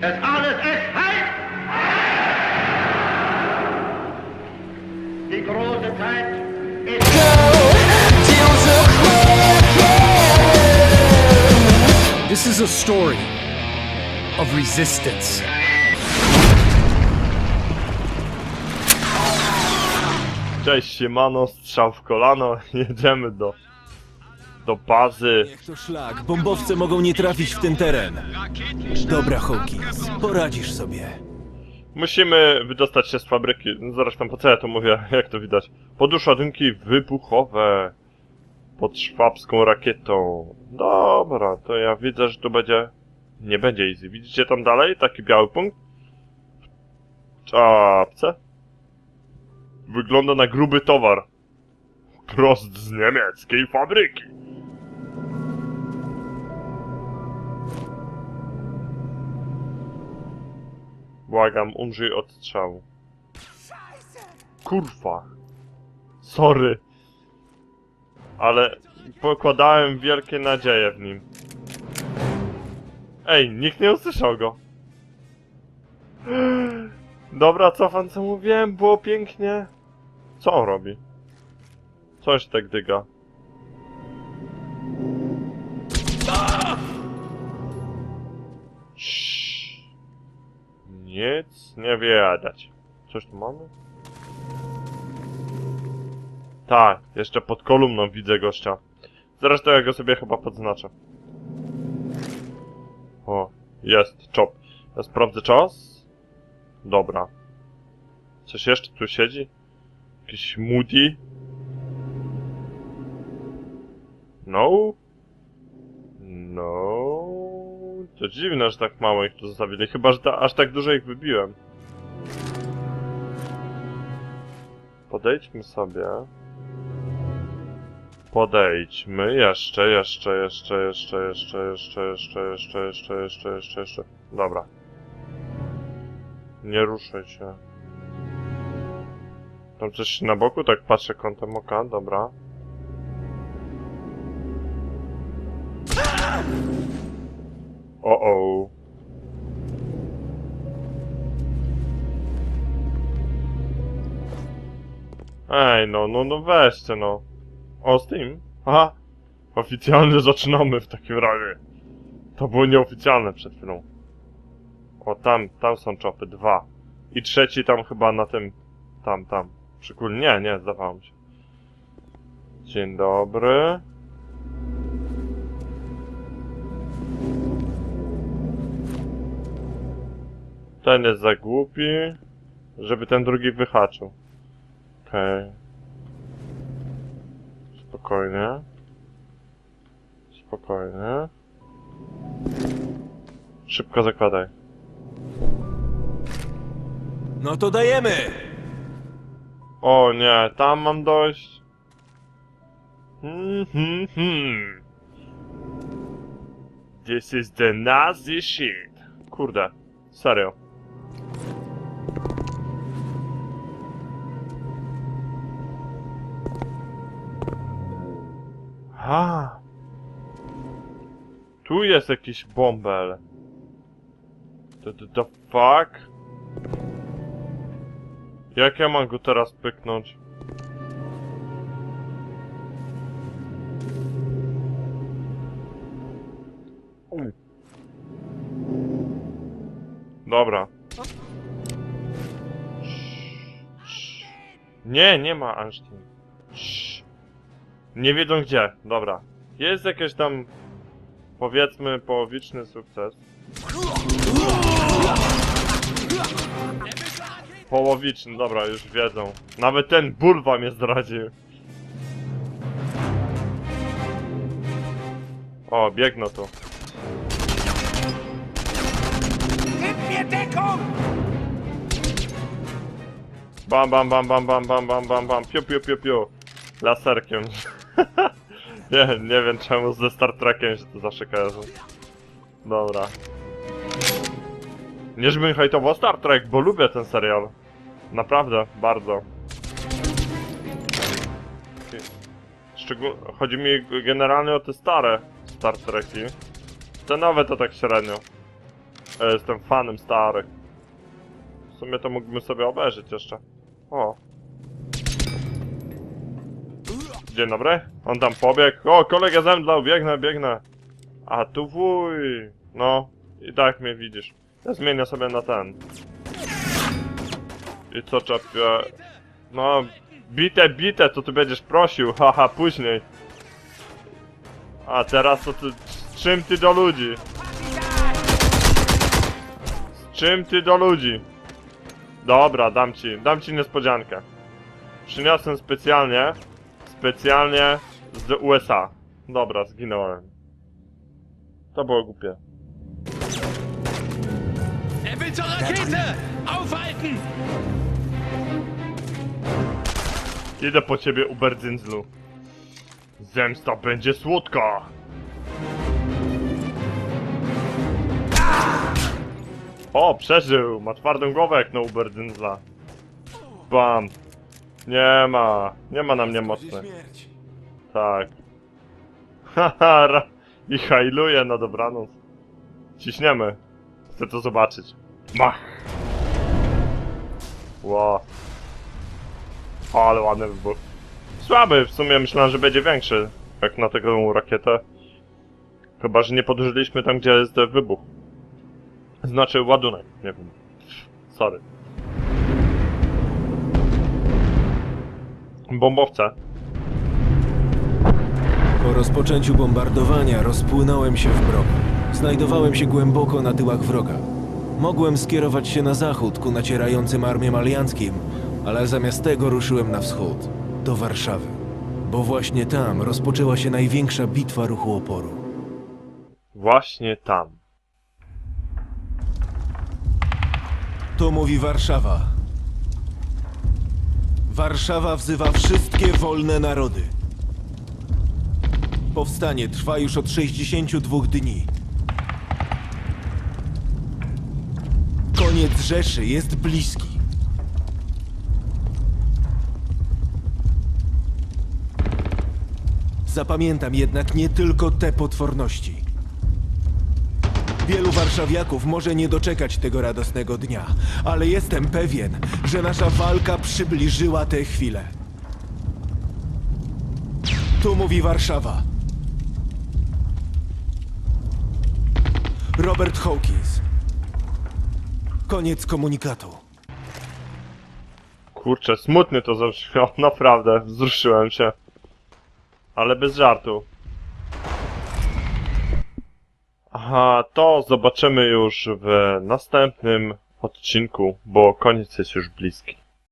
Das alles ist Halt! Die große Zeit ist This is a story of resistance. Cześć, siemano, strzał w kolano, jedziemy do... do bazy. Niech to szlak, bombowce mogą nie trafić w ten teren. Dobra, Hawkins, poradzisz sobie. Musimy wydostać się z fabryki. No Zresztą po co ja to mówię, jak to widać. Podróż ładunki wybuchowe. Pod szwabską rakietą. Dobra, to ja widzę, że tu będzie... Nie będzie easy. Widzicie tam dalej? Taki biały punkt? W czapce? Wygląda na gruby towar. Prost z niemieckiej fabryki. Błagam, umrzyj od strzału. Kurwa. Sorry. Ale pokładałem wielkie nadzieje w nim. Ej, nikt nie usłyszał go. Dobra, cofam co mówiłem, było pięknie. Co on robi? Coś tak dyga. Nic nie wiedzieć. Coś tu mamy? Tak, jeszcze pod kolumną widzę gościa. Zresztą ja go sobie chyba podznaczę. O, jest, chop. Ja sprawdzę czas. Dobra. Coś jeszcze tu siedzi? Jakiś Moody? No? No? To dziwne, że tak mało ich tu zostawili. Chyba, że ta, aż tak dużo ich wybiłem. Podejdźmy sobie. Podejdźmy. Jeszcze, jeszcze, jeszcze, jeszcze, jeszcze, jeszcze, jeszcze, jeszcze, jeszcze, jeszcze, jeszcze, jeszcze. Dobra. Nie ruszaj się. Tam coś na boku? Tak patrzę kątem oka. Dobra. Ej, no, no, no weźcie, no. O, Steam? Aha. Oficjalnie zaczynamy w takim razie. To było nieoficjalne przed chwilą. O, tam, tam są czopy, dwa. I trzeci tam chyba na tym, tam, tam. Przykul, nie, nie, zdawało mi się. Dzień dobry. Ten jest za głupi, żeby ten drugi wyhaczył. Okej. Spokojnie. Spokojnie. Szybko zakładaj. No to dajemy! O nie, tam mam dość. Hmm, hmm, hmm. This is the Nazi shit. Kurde, serio. Ha. Tu jest jakiś bąbel. The, the, the fuck? Jak ja mam go teraz pyknąć? Dobra. Nie, nie ma Einstein. Nie wiedzą gdzie. Dobra. Jest jakiś tam powiedzmy połowiczny sukces. Połowiczny, dobra, już wiedzą. Nawet ten bulwa mnie zdradził. O, biegną tu. Bam, bam, bam, bam, bam, bam, bam, bam, bam, piu, piu, piu, piu. Laserkiem. nie, nie wiem czemu ze Star Trekiem się to zawsze kojarzy. Dobra. Nie żebym hejtował Star Trek, bo lubię ten serial. Naprawdę, bardzo. Szczegól... Chodzi mi generalnie o te stare Star Treki. Te nowe to tak średnio. Ja jestem fanem starych. W sumie to mógłbym sobie obejrzeć jeszcze. O. Dzień dobry. On tam pobiegł. O, kolega zemdlał, biegnę, biegnę. A tu wuj. No, i tak mnie widzisz. Ja zmienię sobie na ten. I co czepię? No, bite, bite, to ty będziesz prosił, haha, później. A teraz to ty, z czym ty do ludzi? Z czym ty do ludzi? Dobra, dam ci, dam ci niespodziankę. Przyniosłem specjalnie, specjalnie z USA. Dobra, zginąłem. To było głupie. Er will zur Rakete! Aufhalten! Idę po ciebie, Uberdzyńzlu. Zemsta będzie słodka! O, przeżył! Ma twardą głowę jak na Uberdzyńzla. Bam! Nie ma, nie ma na mnie mocnych. Tak. Haha, ra- i hajluje na dobranoc. Ciśniemy. Chcę to zobaczyć. Mach! Ło. Ale ładny wybuch. Słaby, w sumie myślałem, że będzie większy. Jak na taką rakietę. Chyba, że nie podłożyliśmy tam, gdzie jest wybuch. Znaczy ładunek, nie wiem. Sorry. Bombowce. Po rozpoczęciu bombardowania rozpłynąłem się w mroku. Znajdowałem się głęboko na tyłach wroga. Mogłem skierować się na zachód ku nacierającym armiom alianckim, ale zamiast tego ruszyłem na wschód, do Warszawy. Bo właśnie tam rozpoczęła się największa bitwa ruchu oporu. Właśnie tam. To mówi Warszawa. Warszawa wzywa wszystkie wolne narody. Powstanie trwa już od 62 dni. Koniec Rzeszy jest bliski. Zapamiętam jednak nie tylko te potworności. Wielu warszawiaków może nie doczekać tego radosnego dnia, ale jestem pewien, że nasza walka przybliżyła tę chwilę. Tu mówi Warszawa. Robert Hawkins. Koniec komunikatu. Kurczę, smutny to zabrzmiało, naprawdę, wzruszyłem się. Ale bez żartu. Aha, to zobaczymy już w następnym odcinku, bo koniec jest już bliski.